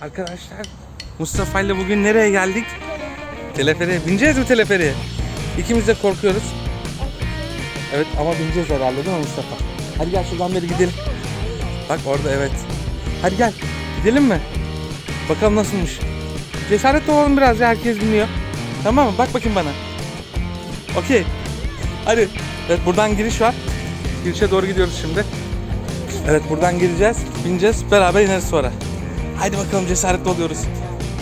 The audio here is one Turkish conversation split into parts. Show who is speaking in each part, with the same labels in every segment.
Speaker 1: Arkadaşlar Mustafa ile bugün nereye geldik? Teleferiğe. Bineceğiz mi teleferiğe? İkimiz de korkuyoruz. Evet ama bineceğiz herhalde değil mi Mustafa? Hadi gel şuradan beri gidelim. Bak orada evet. Hadi gel. Gidelim mi? Bakalım nasılmış. Cesaret olalım biraz ya herkes biniyor. Tamam mı? Bak bakayım bana. Okey. Hadi. Evet buradan giriş var. Girişe doğru gidiyoruz şimdi. Evet buradan gireceğiz. Bineceğiz. Beraber ineriz sonra. Haydi bakalım cesaretli oluyoruz.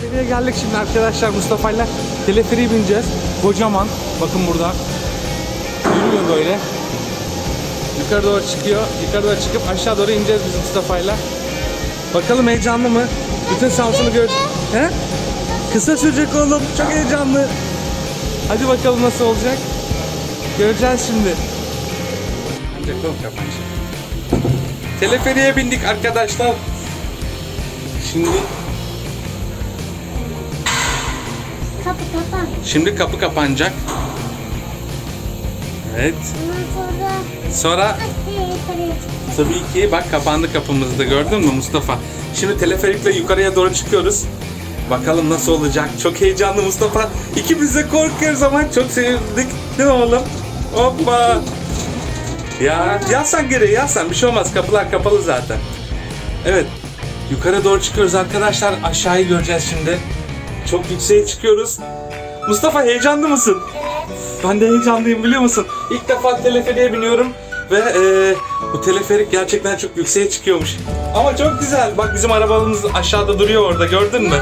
Speaker 1: Nereye geldik şimdi arkadaşlar Mustafa'yla teleferiğe bineceğiz. Kocaman. Bakın burada. Yürüyor böyle. Yukarı doğru çıkıyor. Yukarı doğru çıkıp aşağı doğru ineceğiz biz Mustafa'yla. Bakalım heyecanlı mı? Bütün Samsun'u göreceğiz. He? Kısa sürecek oğlum. Çok heyecanlı. Hadi bakalım nasıl olacak. Göreceğiz şimdi. Teleferiğe bindik arkadaşlar. Şimdi
Speaker 2: Kapı kapan.
Speaker 1: şimdi kapı kapanacak. Evet.
Speaker 2: Ondan sonra
Speaker 1: Sonra
Speaker 2: yukarıya çık.
Speaker 1: tabii ki bak kapandı kapımız da gördün mü Mustafa? Şimdi teleferikle yukarıya doğru çıkıyoruz. Bakalım nasıl olacak. Çok heyecanlı Mustafa. İkimiz de korkuyoruz ama çok sevindik. Değil mi oğlum? Hoppa. Ya yatsan geri yatsan bir şey olmaz. Kapılar kapalı zaten. Evet. Yukarı doğru çıkıyoruz arkadaşlar. Aşağıyı göreceğiz şimdi. Çok yükseğe çıkıyoruz. Mustafa heyecanlı mısın? Ben de heyecanlıyım biliyor musun? İlk defa teleferiğe biniyorum ve e, bu teleferik gerçekten çok yükseğe çıkıyormuş. Ama çok güzel. Bak bizim arabamız aşağıda duruyor orada gördün mü?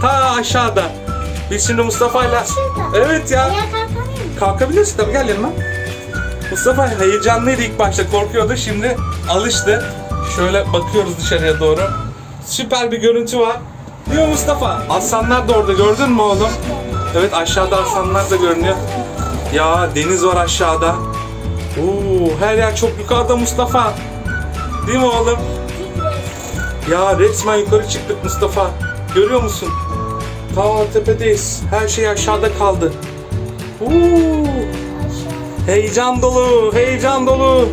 Speaker 1: Ta aşağıda. Biz şimdi Mustafa'yla... Evet ya.
Speaker 2: Musun?
Speaker 1: Kalkabilirsin tabii gel yanıma. Mustafa heyecanlıydı ilk başta korkuyordu şimdi alıştı. Şöyle bakıyoruz dışarıya doğru. Süper bir görüntü var. Diyor Mustafa. Aslanlar da orada gördün mü oğlum? Evet aşağıda aslanlar da görünüyor. Ya deniz var aşağıda. Oo, her yer çok yukarıda Mustafa. Değil mi oğlum? Ya resmen yukarı çıktık Mustafa. Görüyor musun? Ta tepedeyiz. Her şey aşağıda kaldı. Oo, heyecan dolu, heyecan dolu.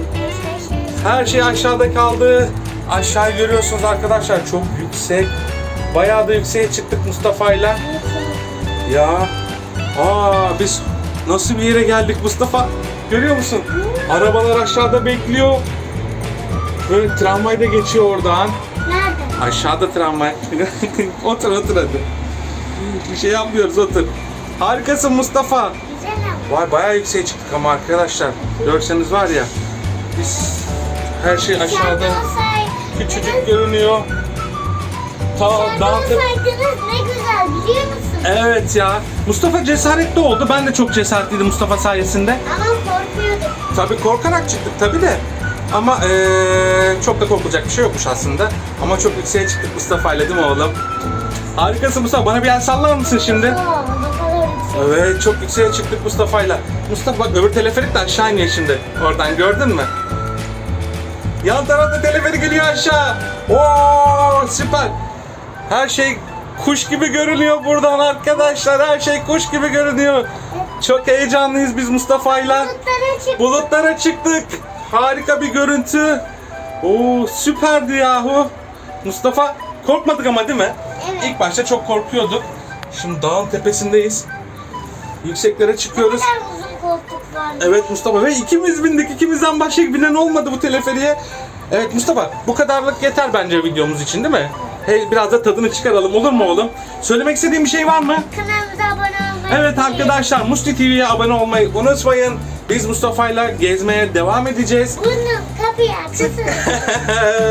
Speaker 1: Her şey aşağıda kaldı. Aşağıyı görüyorsunuz arkadaşlar çok yüksek. Bayağı da yükseğe çıktık Mustafa'yla. Ya. Aa biz nasıl bir yere geldik Mustafa? Görüyor musun? Arabalar aşağıda bekliyor. Böyle tramvay da geçiyor oradan.
Speaker 2: Nerede?
Speaker 1: Aşağıda tramvay. otur otur hadi. Bir şey yapmıyoruz otur. Harikasın Mustafa.
Speaker 2: Güzel ama.
Speaker 1: Vay bayağı yükseğe çıktık ama arkadaşlar. Görseniz var ya. Biz her şey aşağıda küçücük görünüyor. Ta tep-
Speaker 2: olsaydınız ne güzel biliyor musun?
Speaker 1: Evet ya. Mustafa cesaretli oldu. Ben de çok cesaretliydim Mustafa sayesinde.
Speaker 2: Ama korkuyordum.
Speaker 1: Tabii korkarak çıktık tabii de. Ama eee, çok da korkulacak bir şey yokmuş aslında. Ama çok yükseğe çıktık Mustafa ile değil mi oğlum? Harikasın Mustafa. Bana bir el sallar mısın şimdi?
Speaker 2: Oo, ne kadar yüksek.
Speaker 1: Evet çok yükseğe çıktık Mustafa'yla. Mustafa bak öbür teleferik de aşağı iniyor şimdi. Oradan gördün mü? Yan tarafta teleferik geliyor aşağı. Oo süper. Her şey kuş gibi görünüyor buradan arkadaşlar. Her şey kuş gibi görünüyor. Çok heyecanlıyız biz Mustafa'yla.
Speaker 2: Bulutlara çık.
Speaker 1: Bulutlara çıktık. Harika bir görüntü. Oo süperdi yahu. Mustafa korkmadık ama değil mi?
Speaker 2: Evet.
Speaker 1: İlk başta çok korkuyorduk. Şimdi dağın tepesindeyiz. Yükseklere çıkıyoruz. Evet Mustafa ve ikimiz bindik. İkimizden başka binen olmadı bu teleferiye. Evet Mustafa bu kadarlık yeter bence videomuz için değil mi? Hey, biraz da tadını çıkaralım olur mu oğlum? Söylemek istediğin bir şey var mı?
Speaker 2: Kanalımıza abone olmayı
Speaker 1: Evet arkadaşlar Musti TV'ye abone olmayı unutmayın. Biz Mustafa'yla gezmeye devam edeceğiz.
Speaker 2: Bunu kapıyı açsın.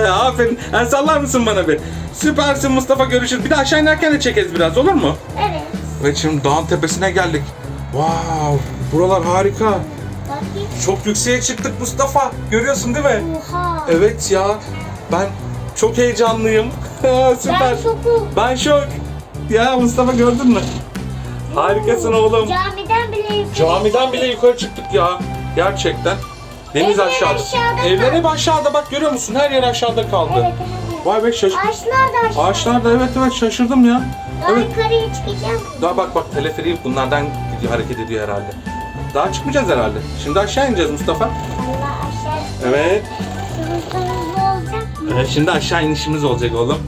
Speaker 1: Aferin. El sallar mısın bana bir? Süpersin Mustafa görüşürüz. Bir de aşağı inerken de çekeriz biraz olur mu?
Speaker 2: evet.
Speaker 1: Evet şimdi dağın tepesine geldik. Wow buralar harika.
Speaker 2: Bakayım.
Speaker 1: Çok yükseğe çıktık Mustafa. Görüyorsun değil mi?
Speaker 2: Oha.
Speaker 1: Evet ya. Ben çok heyecanlıyım. Süper.
Speaker 2: Ben şokum.
Speaker 1: Ben şok. Ya Mustafa gördün mü? Harikasın oğlum.
Speaker 2: Camiden bile yukarı.
Speaker 1: Camiden bile yukarı çıktık ya. Gerçekten. Deniz
Speaker 2: Evler
Speaker 1: aşağıda.
Speaker 2: aşağıda
Speaker 1: Evler hep aşağıda bak görüyor musun? Her yer aşağıda kaldı.
Speaker 2: Evet, evet.
Speaker 1: Vay be şaş.
Speaker 2: Ağaçlar da aşağı.
Speaker 1: Ağaçlar da evet evet şaşırdım ya.
Speaker 2: Daha
Speaker 1: Evet.
Speaker 2: yukarıya çıkacağım.
Speaker 1: Daha bak bak teleferiği bunlardan gidiyor, hareket ediyor herhalde. Daha çıkmayacağız herhalde. Şimdi aşağı ineceğiz Mustafa.
Speaker 2: Allah aşağı.
Speaker 1: Evet.
Speaker 2: Hızlı hızlı olacak mı?
Speaker 1: Evet şimdi aşağı inişimiz olacak oğlum.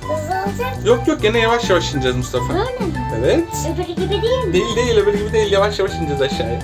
Speaker 2: Hızlı olacak
Speaker 1: Yok yok gene yavaş yavaş ineceğiz Mustafa.
Speaker 2: Böyle mi?
Speaker 1: Evet.
Speaker 2: Öbürü gibi değil mi?
Speaker 1: Değil değil öbür gibi değil yavaş yavaş ineceğiz aşağıya.